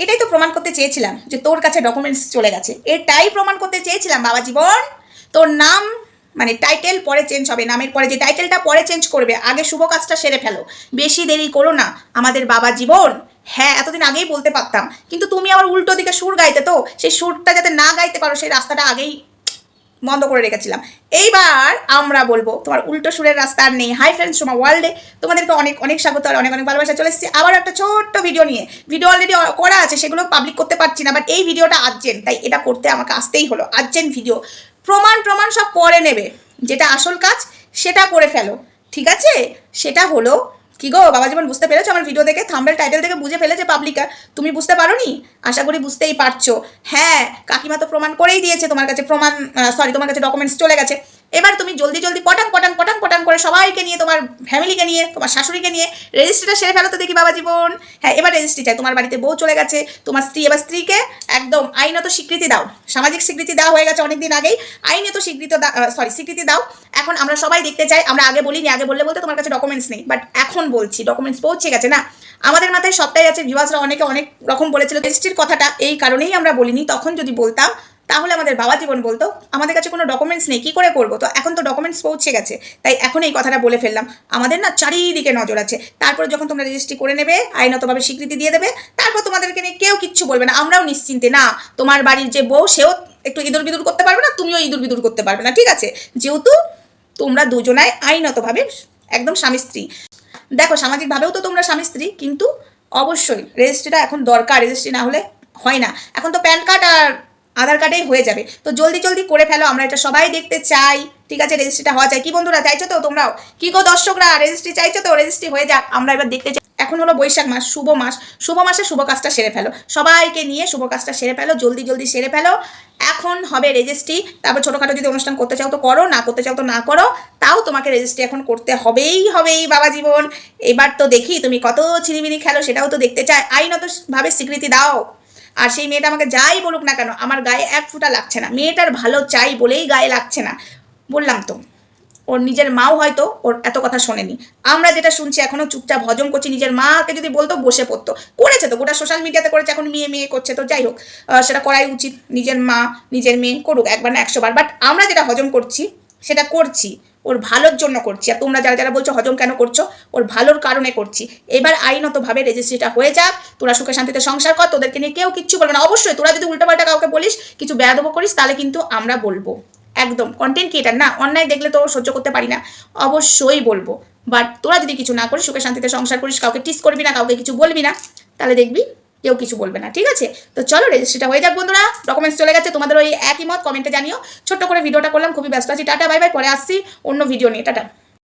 এটাই তো প্রমাণ করতে চেয়েছিলাম যে তোর কাছে ডকুমেন্টস চলে গেছে। এটাই প্রমাণ করতে চেয়েছিলাম, বাবা জীবন। তোর নাম মানে টাইটেল পরে চেঞ্জ হবে, নামের পরে যে টাইটেলটা পরে চেঞ্জ করবে, আগে শুভ কাজটা সেরে ফেলো। বেশি দেরি করো না, আমাদের বাবা জীবন। হ্যাঁ এতদিন আগেই বলতে পারতাম, কিন্তু তুমি আবার উল্টো দিকে সুর গাইতে তো, সেই সুরটা যাতে না গাইতে পারো, সেই রাস্তাটা আগেই বন্ধ করে রেখেছিলাম। এইবার আমরা বলব, তোমার উল্টো সুরের রাস্তা আর নেই। হাই ফ্রেন্ডস তোমার ওয়ার্ল্ডে তোমাদেরকে অনেক অনেক স্বাগত আর অনেক অনেক ভালোবাসা। চলে এসেছি আবার একটা ছোট্ট ভিডিও নিয়ে। ভিডিও অলরেডি করা আছে, সেগুলো পাবলিক করতে পারছি না বাট এই ভিডিওটা আর্জেন্ট তাই এটা করতে আমাকে আসতেই হলো। আর্জেন্ট ভিডিও প্রমাণ প্রমাণ সব পরে নেবে। যেটা আসল কাজ, সেটা করে ফেলো। ঠিক আছে? সেটা হলো কি গো বাবা যেমন বুঝতে পেরেছ? আমার ভিডিও দেখে থাম্বেল টাইটেল থেকে বুঝে ফেলেছে পাবলিকা তুমি বুঝতে পারো নি আশা করি বুঝতেই পারছ। হ্যাঁ কাকিমা তো প্রমাণ করেই দিয়েছে তোমার কাছে প্রমাণ সরি তোমার কাছে ডকুমেন্টস চলে গেছে। এবার তুমি জলদি জলদি, পটাং পটাং পটাং করে সবাইকে নিয়ে, তোমার ফ্যামিলিকে নিয়ে, তোমার শাশুড়িকে নিয়ে রেজিস্ট্রিটা সেরে ফেলো তো দেখি বাবা জীবন। হ্যাঁ এবার রেজিস্ট্রি চাই। তোমার বাড়িতে বউ চলে গেছে, তোমার স্ত্রী, এবার স্ত্রীকে একদম আইনত স্বীকৃতি দাও। সামাজিক স্বীকৃতি দেওয়া হয়ে গেছে অনেকদিন আগেই। আইনত স্বীকৃতি সরি স্বীকৃতি দাও। এখন আমরা সবাই দেখতে চাই। আমরা আগে বলিনি, আগে বললে বলতে তোমার কাছে ডকুমেন্টস নেই। বাট এখন বলছি ডকুমেন্টস পৌঁছে গেছে না? আমাদের মাথায় সবটাই আছে। ভিউয়ার্সরা অনেকে অনেক রকম বলেছিল। রেজিস্ট্রির কথাটা এই কারণেই আমরা বলিনি। তখন যদি বলতাম তাহলে আমাদের বাবা জীবন বলতো, আমাদের কাছে কোনো ডকুমেন্টস নেই, কী করে করব? তো এখন তো ডকুমেন্টস পৌঁছে গেছে। তাই এখন এই কথাটা বলে ফেললাম। আমাদের না চারিদিকে নজর আছে। তারপর যখন তোমরা রেজিস্ট্রি করে নেবে, আইনতভাবে স্বীকৃতি দিয়ে দেবে, তারপর তোমাদেরকে নিয়ে কেউ কিচ্ছু বলবে না। আমরাও নিশ্চিন্তে, না, তোমার বাড়ির যে বউ, সেও একটু ইঁদুর বিদুর করতে পারবে না, তুমিও ইঁদুর বিদুর করতে পারবে না। ঠিক আছে? যেহেতু তোমরা দুজনায় আইনতভাবে একদম স্বামী স্ত্রী। দেখো, সামাজিকভাবেও তো তোমরা স্বামী স্ত্রী, কিন্তু অবশ্যই রেজিস্ট্রিটা এখন দরকার। রেজিস্ট্রি না হলে হয় না। এখন তো প্যান কার্ড আর আধার কার্ডেই হয়ে যাবে। তো জলদি জলদি করে ফেলো, আমরা এটা সবাই দেখতে চাই। ঠিক আছে রেজিস্ট্রিটা হওয়া চাই কি বন্ধুরা, চাইছো তো তোমরাও? কি গো দর্শকরা রেজিস্ট্রি চাইছো তো? রেজিস্ট্রি হয়ে যাক, আমরা এবার দেখতে চাই। এখন হলো বৈশাখ মাস, শুভ মাস। শুভ মাসে শুভ কাজটা সেরে ফেলো। সবাইকে নিয়ে শুভ কাজটা সেরে ফেলো, জলদি জলদি সেরে ফেলো। এখন হবে রেজিস্ট্রি তারপর ছোটোখাটো যদি অনুষ্ঠান করতে চাও তো করো, না করতে চাও তো না করো। তাও তোমাকে রেজিস্ট্রি এখন করতে হবেই হবেই, বাবা জীবন। এবার তো দেখি তুমি কত ছিনিমিনি খেলো, সেটাও তো দেখতে চাই। আইনতভাবে স্বীকৃতি দাও। আর সেই মেয়েটা আমাকে যাই বলুক না কেন, আমার গায়ে এক ফুটা লাগছে না। মেয়েটার ভালো চাই বলেই গায়ে লাগছে না। বললাম তো, ওর নিজের মাও হয়তো ওর এত কথা শোনেনি। আমরা যেটা শুনছি এখনও চুপচাপ হজম করছি, নিজের মাকে যদি বলতো বসে পড়তো। করেছে তো, গোটা সোশ্যাল মিডিয়াতে করেছে, এখন মেয়ে মেয়ে করছে তো, যাই হোক সেটা করাই উচিত। নিজের মা, নিজের মেয়ে করুক, একবার না একশো বার। বাট আমরা যেটা হজম করছি, সেটা করছি। ওর ভালোর জন্য করছি। আর তোমরা যারা যারা বলছো হজম কেন করছ, ওর ভালোর কারণে করছি। এবার আইনতভাবে রেজিস্ট্রিটা হয়ে যাক। তোরা সুখে শান্তিতে সংসার কর, তোদেরকে নিয়ে কেউ কিচ্ছু বলবে না। অবশ্যই তোরা যদি উল্টোপাল্টা কাউকে বলিস, কিছু বেয়াদব করিস, তাহলে কিন্তু আমরা বলব। একদম। কন্টেন্ট ক্রিয়েটার না, অন্যায় দেখলে তো সহ্য করতে পারি না। অবশ্যই বলব। বাট তোরা যদি কিছু না করিস, সুখে শান্তিতে সংসার করিস, কাউকে টিস করবি না, কাউকে কিছু বলবি না, তাহলে দেখবি কেউ কিছু বলবে না, ঠিক আছে? তো চলো রেজিস্ট্রিটা হয়ে যাক বন্ধুরা। ডকুমেন্টস চলে গেছে, তোমাদের ওই একই মত কমেন্টে জানিও। ছোট্ট করে ভিডিওটা করলাম, খুবই ব্যস্ত আছি। টাটা বাই বাই পরে আসছি অন্য ভিডিও নিয়ে। টাটা।